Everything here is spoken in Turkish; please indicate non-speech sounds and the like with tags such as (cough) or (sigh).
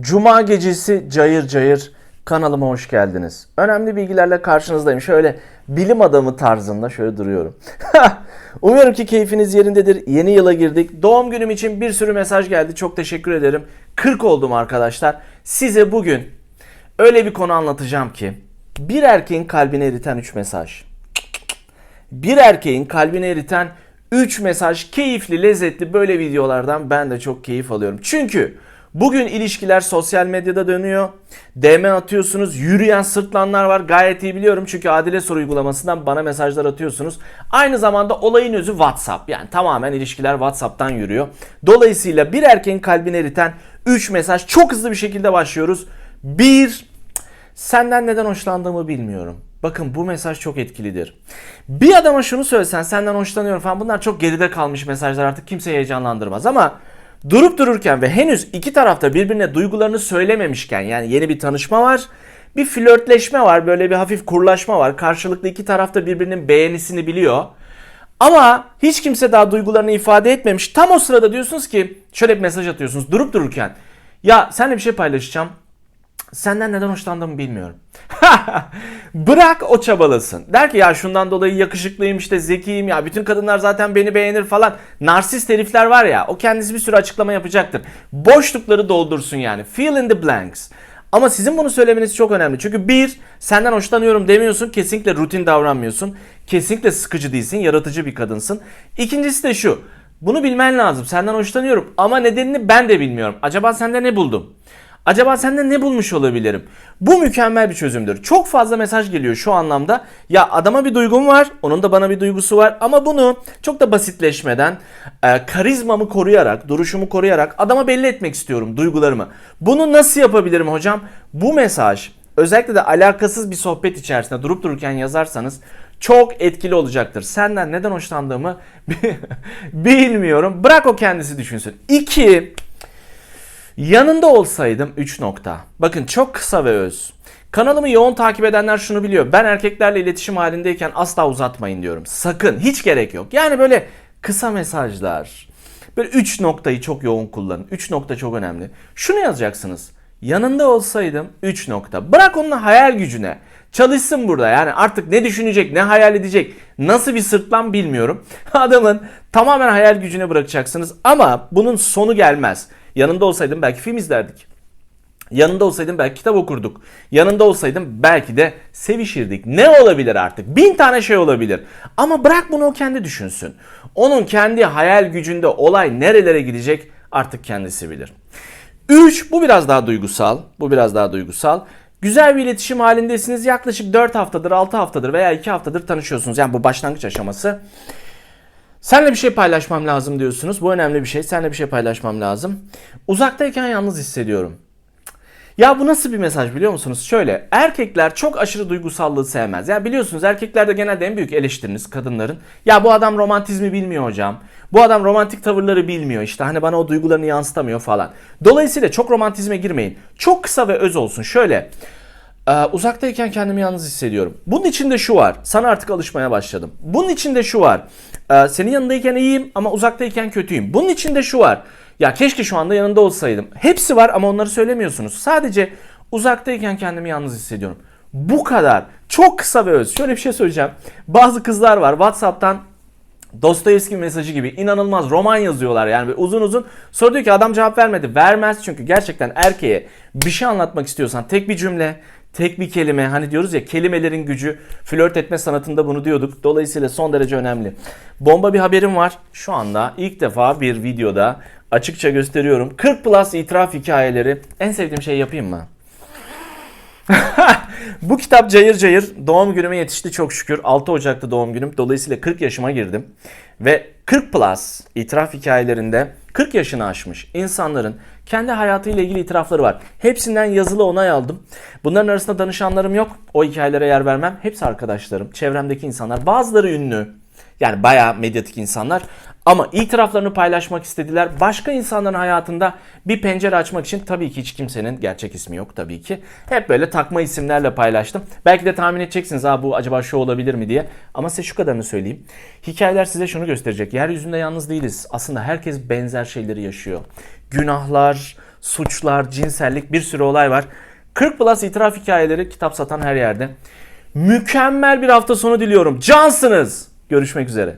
Cuma gecesi cayır cayır kanalıma hoş geldiniz. Önemli bilgilerle karşınızdayım. Şöyle bilim adamı tarzında şöyle duruyorum. (laughs) Umuyorum ki keyfiniz yerindedir. Yeni yıla girdik. Doğum günüm için bir sürü mesaj geldi. Çok teşekkür ederim. 40 oldum arkadaşlar. Size bugün öyle bir konu anlatacağım ki bir erkeğin kalbini eriten 3 mesaj. Bir erkeğin kalbini eriten 3 mesaj keyifli, lezzetli böyle videolardan ben de çok keyif alıyorum. Çünkü bugün ilişkiler sosyal medyada dönüyor. DM atıyorsunuz, yürüyen sırtlanlar var. Gayet iyi biliyorum çünkü Adile Soru uygulamasından bana mesajlar atıyorsunuz. Aynı zamanda olayın özü WhatsApp. Yani tamamen ilişkiler WhatsApp'tan yürüyor. Dolayısıyla bir erkeğin kalbini eriten 3 mesaj çok hızlı bir şekilde başlıyoruz. 1 Senden neden hoşlandığımı bilmiyorum. Bakın bu mesaj çok etkilidir. Bir adama şunu söylesen senden hoşlanıyorum falan bunlar çok geride kalmış mesajlar artık kimseyi heyecanlandırmaz ama durup dururken ve henüz iki tarafta birbirine duygularını söylememişken yani yeni bir tanışma var. Bir flörtleşme var böyle bir hafif kurlaşma var. Karşılıklı iki tarafta birbirinin beğenisini biliyor. Ama hiç kimse daha duygularını ifade etmemiş. Tam o sırada diyorsunuz ki şöyle bir mesaj atıyorsunuz durup dururken. Ya seninle bir şey paylaşacağım. Senden neden hoşlandığımı bilmiyorum. (laughs) Bırak o çabalasın. Der ki ya şundan dolayı yakışıklıyım işte zekiyim ya bütün kadınlar zaten beni beğenir falan. Narsist herifler var ya o kendisi bir sürü açıklama yapacaktır. Boşlukları doldursun yani. Fill in the blanks. Ama sizin bunu söylemeniz çok önemli. Çünkü bir, senden hoşlanıyorum demiyorsun. Kesinlikle rutin davranmıyorsun. Kesinlikle sıkıcı değilsin. Yaratıcı bir kadınsın. İkincisi de şu. Bunu bilmen lazım. Senden hoşlanıyorum ama nedenini ben de bilmiyorum. Acaba sende ne buldum? Acaba senden ne bulmuş olabilirim? Bu mükemmel bir çözümdür. Çok fazla mesaj geliyor şu anlamda. Ya adama bir duygum var, onun da bana bir duygusu var ama bunu çok da basitleşmeden, e, karizmamı koruyarak, duruşumu koruyarak adama belli etmek istiyorum duygularımı. Bunu nasıl yapabilirim hocam? Bu mesaj özellikle de alakasız bir sohbet içerisinde durup dururken yazarsanız çok etkili olacaktır. Senden neden hoşlandığımı (laughs) bilmiyorum. Bırak o kendisi düşünsün. İki, Yanında olsaydım 3 nokta. Bakın çok kısa ve öz. Kanalımı yoğun takip edenler şunu biliyor. Ben erkeklerle iletişim halindeyken asla uzatmayın diyorum. Sakın hiç gerek yok. Yani böyle kısa mesajlar. Böyle 3 noktayı çok yoğun kullanın. 3 nokta çok önemli. Şunu yazacaksınız. Yanında olsaydım 3 nokta. Bırak onun hayal gücüne. Çalışsın burada yani artık ne düşünecek, ne hayal edecek, nasıl bir sırtlan bilmiyorum. (laughs) Adamın tamamen hayal gücüne bırakacaksınız ama bunun sonu gelmez. Yanında olsaydım belki film izlerdik. Yanında olsaydım belki kitap okurduk. Yanında olsaydım belki de sevişirdik. Ne olabilir artık? Bin tane şey olabilir. Ama bırak bunu o kendi düşünsün. Onun kendi hayal gücünde olay nerelere gidecek artık kendisi bilir. 3. Bu biraz daha duygusal. Bu biraz daha duygusal. Güzel bir iletişim halindesiniz. Yaklaşık 4 haftadır, 6 haftadır veya 2 haftadır tanışıyorsunuz. Yani bu başlangıç aşaması. Senle bir şey paylaşmam lazım diyorsunuz. Bu önemli bir şey. Senle bir şey paylaşmam lazım. Uzaktayken yalnız hissediyorum. Ya bu nasıl bir mesaj biliyor musunuz? Şöyle erkekler çok aşırı duygusallığı sevmez. Ya biliyorsunuz erkeklerde genelde en büyük eleştiriniz kadınların. Ya bu adam romantizmi bilmiyor hocam. Bu adam romantik tavırları bilmiyor işte hani bana o duygularını yansıtamıyor falan. Dolayısıyla çok romantizme girmeyin. Çok kısa ve öz olsun. Şöyle ee, uzaktayken kendimi yalnız hissediyorum. Bunun içinde şu var. Sana artık alışmaya başladım. Bunun içinde şu var. Ee, senin yanındayken iyiyim ama uzaktayken kötüyüm. Bunun içinde şu var. Ya keşke şu anda yanında olsaydım. Hepsi var ama onları söylemiyorsunuz. Sadece uzaktayken kendimi yalnız hissediyorum. Bu kadar. Çok kısa ve öz. Şöyle bir şey söyleyeceğim. Bazı kızlar var WhatsApp'tan Dostoyevski mesajı gibi inanılmaz roman yazıyorlar yani uzun uzun. Sonra diyor ki adam cevap vermedi. Vermez çünkü gerçekten erkeğe bir şey anlatmak istiyorsan tek bir cümle, tek bir kelime hani diyoruz ya kelimelerin gücü flört etme sanatında bunu diyorduk. Dolayısıyla son derece önemli. Bomba bir haberim var. Şu anda ilk defa bir videoda açıkça gösteriyorum. 40 plus itiraf hikayeleri. En sevdiğim şey yapayım mı? (laughs) Bu kitap cayır cayır doğum günüme yetişti çok şükür. 6 Ocak'ta doğum günüm. Dolayısıyla 40 yaşıma girdim. Ve 40 plus itiraf hikayelerinde 40 yaşını aşmış insanların kendi hayatıyla ilgili itirafları var. Hepsinden yazılı onay aldım. Bunların arasında danışanlarım yok. O hikayelere yer vermem. Hepsi arkadaşlarım, çevremdeki insanlar. Bazıları ünlü. Yani bayağı medyatik insanlar. Ama itiraflarını paylaşmak istediler. Başka insanların hayatında bir pencere açmak için tabii ki hiç kimsenin gerçek ismi yok tabii ki. Hep böyle takma isimlerle paylaştım. Belki de tahmin edeceksiniz ha bu acaba şu olabilir mi diye. Ama size şu kadarını söyleyeyim. Hikayeler size şunu gösterecek. Yeryüzünde yalnız değiliz. Aslında herkes benzer şeyleri yaşıyor. Günahlar, suçlar, cinsellik bir sürü olay var. 40 Plus itiraf hikayeleri kitap satan her yerde. Mükemmel bir hafta sonu diliyorum. Cansınız. Görüşmek üzere.